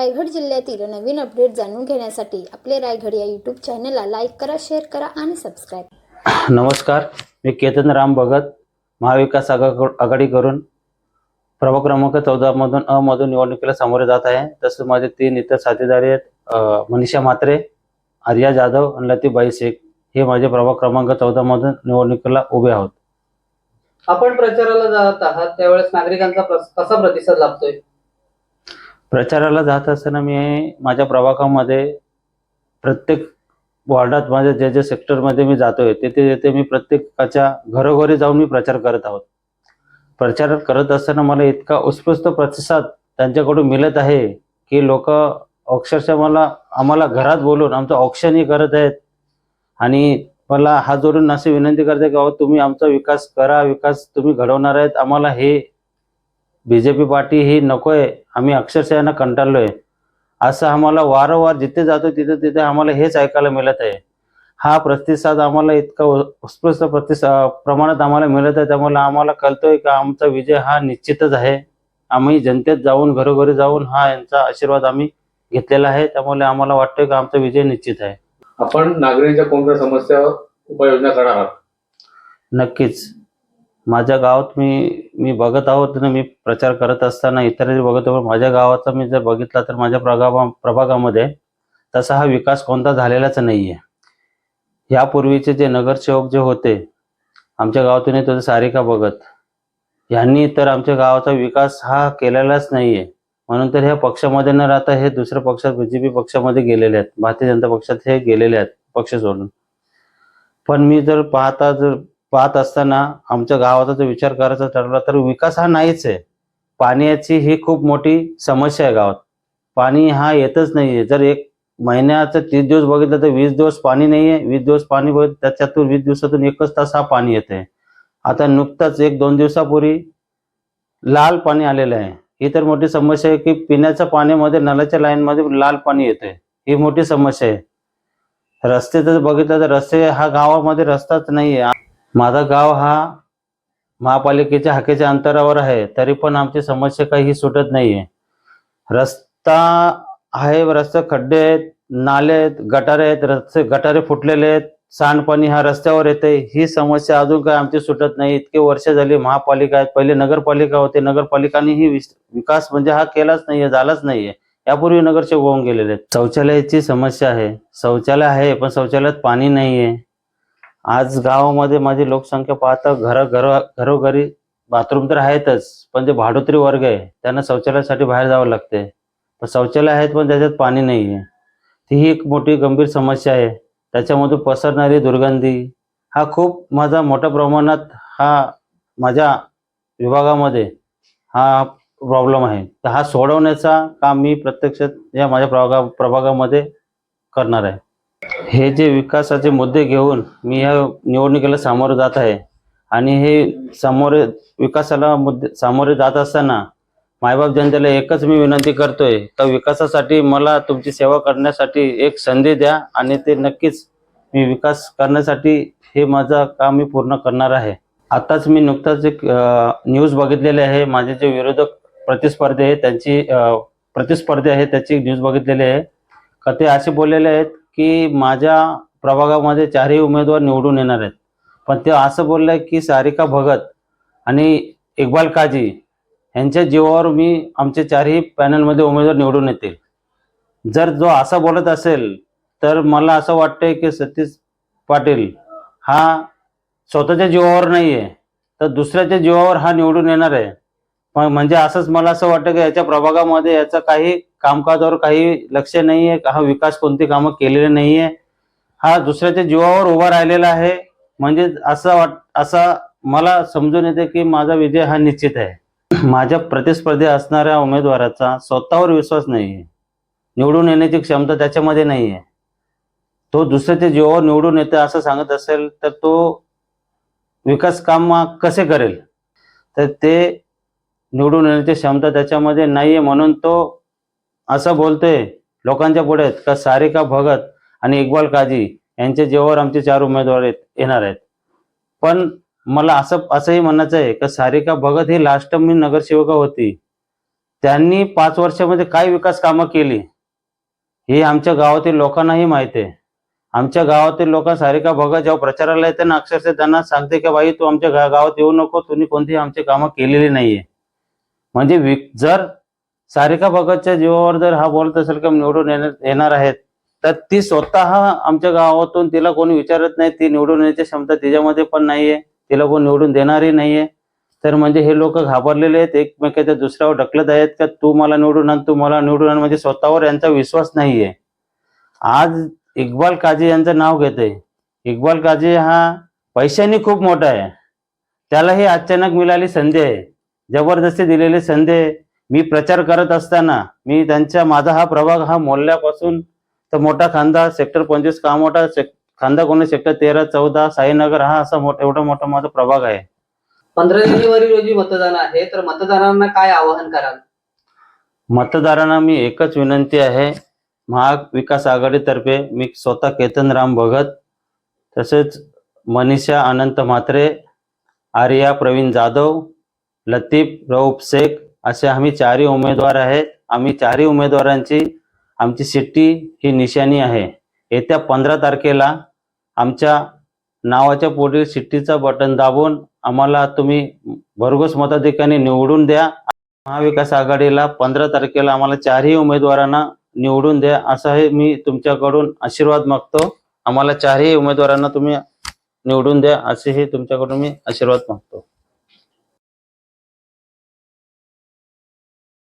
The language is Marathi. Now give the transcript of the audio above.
रायगड जिल्ह्यातील नवीन अपडेट जाणून घेण्यासाठी आपले रायगड या यूट्यूब चॅनलला लाईक करा शेअर करा आणि सबस्क्राईब नमस्कार मी केतन राम भगत महाविकास आघा- आघाडीकडून प्रभाग क्रमांक चौदामधून अ मधून निवडणुकीला सामोरे जात आहे. तसंच माझे तीन इतर साथीदारी आहेत मनीषा म्हात्रे आर्या जाधव आणि लतीबाई शेख. हे माझे प्रभाग क्रमांक चौदामधून निवडणुकीला उभे आहोत. आपण प्रचाराला जात आहात त्यावेळेस नागरिकांचा कसा प्रतिसाद लाभतोय? प्रचाराला जात असताना मी माझ्या प्रभागामध्ये प्रत्येक वॉर्डात माझ्या ज्या ज्या सेक्टरमध्ये मी जातोय तेथे तेथे मी प्रत्येकाच्या घरोघरी जाऊन मी प्रचार करत आहोत. प्रचार करत असताना मला इतका उत्स्फूर्त प्रतिसाद त्यांच्याकडून मिळत आहे की लोक अक्षरशः मला आम्हाला घरात बोलून आमचं ऑप्शनही करत आहेत. आणि मला हात जोडून अशी विनंती करते की अहो तुम्ही आमचा विकास करा विकास तुम्ही घडवणार आहेत. आम्हाला हे बीजेपी पार्टी ही नकोय आम्ही अक्षरशः यांना कंटाळलोय. असं आम्हाला वारंवार जिथे जातो तिथे तिथे आम्हाला हेच ऐकायला मिळत आहे. हा प्रतिसाद आम्हाला इतका उत्स्फूर्त प्रतिसाद प्रमाणात आम्हाला मिळत आहे त्यामुळे आम्हाला कळतोय की आमचा विजय हा निश्चितच आहे. आम्ही जनतेत जाऊन घरोघरी जाऊन हा यांचा आशीर्वाद आम्ही घेतलेला आहे त्यामुळे आम्हाला वाटतंय की आमचा विजय निश्चित आहे. आपण नागरिकांच्या कोणत्या समस्यावर उपाययोजना करणार आहात? नक्कीच. माझ्या गावात मी मी बघत आहोत ना मी प्रचार करत असताना इतरही बघत आहोत. माझ्या गावाचा मी जर बघितला तर माझ्या प्रभागा प्रभागामध्ये तसा हा विकास कोणता झालेलाच नाही आहे यापूर्वीचे जे नगरसेवक जे होते आमच्या गावातून येतो सारिका बघत. यांनी तर आमच्या गावाचा विकास हा केलेलाच नाही आहे म्हणून तर ह्या पक्षामध्ये न राहता हे दुसऱ्या पक्षात बीजेपी पक्षामध्ये गेलेले आहेत. भारतीय जनता पक्षात हे गेलेले आहेत पक्ष सोडून. पण मी जर पाहता जर पाहत असताना आमच्या गावाचा जर विचार करायचा ठरला तर विकास हा नाहीच आहे. पाण्याची ही खूप मोठी समस्या आहे गावात. पाणी हा येतच नाहीये. जर एक महिन्याचं तीस दिवस बघितलं तर वीस दिवस पाणी नाहीये. वीस दिवस पाणी बघितलं त्याच्यातून वीस दिवसातून एकच तास हा पाणी येते आता नुकताच एक दोन दिवसापूर्वी लाल पाणी आलेलं आहे. ही तर मोठी समस्या आहे की पिण्याच्या पाण्यामध्ये नळाच्या लाईनमध्ये लाल पाणी येते ही मोठी समस्या आहे. रस्ते जर बघितलं तर रस्ते हा गावामध्ये रस्ताच नाहीये. माझा गाव हा महापालिकेच्या हाकेच्या अंतरावर आहे तरी पण आमची समस्या काही सुटत नाहीये. रस्ता आहे रस्ते खड्डे आहेत नाले आहेत गटारे आहेत रस्ते गटारे फुटलेले आहेत सांडपाणी हा रस्त्यावर येते ही समस्या अजून काय आमची सुटत नाही. इतके वर्ष झाली महापालिका आहेत. पहिले नगरपालिका होते. नगरपालिकाने ही विकास म्हणजे हा केलाच नाहीये झालाच नाहीये. यापूर्वी नगरसेवक होऊन गेलेले आहेत. शौचालयाची समस्या आहे. शौचालय आहे पण शौचालयात पाणी नाहीये. आज गावामध्ये माझी लोकसंख्या पाहता घर घर घरोघरी बाथरूम तर आहेतच पण जे भाडोत्री वर्ग आहे त्यांना शौचालयासाठी बाहेर जावं लागते. पण शौचालय आहेत पण त्याच्यात पाणी नाही आहे ती ही एक मोठी गंभीर समस्या आहे. त्याच्यामधून पसरणारी दुर्गंधी हा खूप माझा मोठ्या प्रमाणात हा माझ्या विभागामध्ये हा प्रॉब्लेम आहे. तर हा सोडवण्याचा काम मी प्रत्यक्षात या माझ्या प्रभागा प्रभागामध्ये करणार आहे. हे जे विकासाचे मुद्दे घेऊन मी या निवडणुकीला सामोरं जात आहे आणि हे सामोरे विकासाला मुद्दे सामोरे जात असताना मायबाप जनतेला एकच मी विनंती करतोय का विकासासाठी मला तुमची सेवा करण्यासाठी एक संधी द्या आणि ते नक्कीच मी विकास करण्यासाठी हे माझं काम मी पूर्ण करणार आहे. आताच मी नुकताच एक न्यूज बघितलेली आहे. माझे जे विरोधक प्रतिस्पर्धी आहे त्यांची प्रतिस्पर्धी आहे त्याची न्यूज बघितलेली आहे. का ते असे बोललेले आहेत की माझ्या प्रभागामध्ये चारही उमेदवार निवडून येणार आहेत. पण ते असं बोललंय की सारिका भगत आणि इक्बाल काजी यांच्या जीवावर मी आमचे चारही पॅनलमध्ये उमेदवार निवडून येतील. जर जो असा बोलत असेल तर मला असं वाटतंय की सतीश पाटील हा स्वतःच्या जीवावर नाही आहे तर दुसऱ्याच्या जीवावर हा निवडून येणार आहे. म्हणजे असंच मला असं वाटतं की याच्या प्रभागामध्ये याचा काही कामकाजावर काही लक्ष नाही आहे हा विकास कोणती कामं केलेले नाही आहे हा दुसऱ्याच्या जीवावर उभा राहिलेला आहे. म्हणजे असं वाट असा मला समजून येते की माझा विजय हा निश्चित आहे. माझ्या प्रतिस्पर्धी असणाऱ्या उमेदवाराचा स्वतःवर विश्वास नाही आहे निवडून येण्याची क्षमता त्याच्यामध्ये नाही आहे तो दुसऱ्याच्या जीवावर निवडून येते असं सांगत असेल तर तो विकास काम कसे करेल? तर ते निवडून येण्याची क्षमता त्याच्यामध्ये नाहीये म्हणून तो असं बोलतोय लोकांच्या पुढे का सारिका भगत आणि इक्बाल काजी यांच्या जीवावर आमचे चार उमेदवार आहेत- येणार आहेत. पण मला असं असंही म्हणायचं आहे का सारिका भगत ही लास्ट मी नगरसेविका होती. त्यांनी पाच वर्षामध्ये काय विकास कामं केली? हे आमच्या गावातील लोकांनाही माहिती आहे. आमच्या गावातील लोक सारिका भगत जेव्हा प्रचाराला येते ना अक्षरशः त्यांना सांगते की बाई तू आमच्या गावात येऊ नको तुम्ही कोणतीही आमची कामं केलेली नाहीये. म्हणजे विक जर सारिका भगतच्या जीवावर जर हा बोलत असेल की निवडून येणार येणार आहेत तर ती स्वतः आमच्या गावातून तिला कोणी विचारत नाही ती निवडून येण्याची क्षमता तिच्यामध्ये पण नाहीये तिला कोण निवडून देणारही नाहीये. तर म्हणजे हे लोक घाबरलेले आहेत एकमेकाच्या दुसऱ्यावर ढकलत आहेत का तू मला निवडून आण तू मला निवडून आण म्हणजे स्वतःवर यांचा विश्वास नाहीये. आज इक्बाल काजी यांचं नाव घेते इक्बाल काजी हा पैशाने खूप मोठा आहे. त्याला ही अचानक मिळाली संधी आहे. जबरदस्ती दिलेली संधी मी प्रचार करत असताना मी त्यांच्या माझा हा प्रभाग हा मोल्ल्यापासून तर मोठा खांदा सेक्टर पंचवीस का मोठा सेक- खांदा कोणी सेक्टर तेरा चौदा साईनगर हा असा मोठा एवढा मोठा माझा प्रभाग आहे. पंधरा जानेवारी रोजी मतदान आहे तर मतदारांना काय आवाहन कराल? मतदारांना मी एकच विनंती आहे महाविकास आघाडीतर्फे मी स्वतः केतनराम भगत तसेच मनीषा अनंत म्हात्रे आर्या प्रवीण जाधव लतीफ रऊफ शेख असे आम्ही चारही उमेदवार आहेत. आम्ही चारही उमेदवारांची आमची सिट्टी ही निशाणी आहे. येत्या पंधरा तारखेला आमच्या नावाच्या पुढील शिट्टीचं बटन दाबून आम्हाला तुम्ही भरघोस मताधिकारी निवडून द्या. महाविकास आघाडीला पंधरा तारखेला आम्हाला चारही उमेदवारांना निवडून द्या. असं हे मी तुमच्याकडून आशीर्वाद मागतो. आम्हाला चारही उमेदवारांना तुम्ही निवडून द्या. असे हे तुमच्याकडून मी आशीर्वाद मागतो.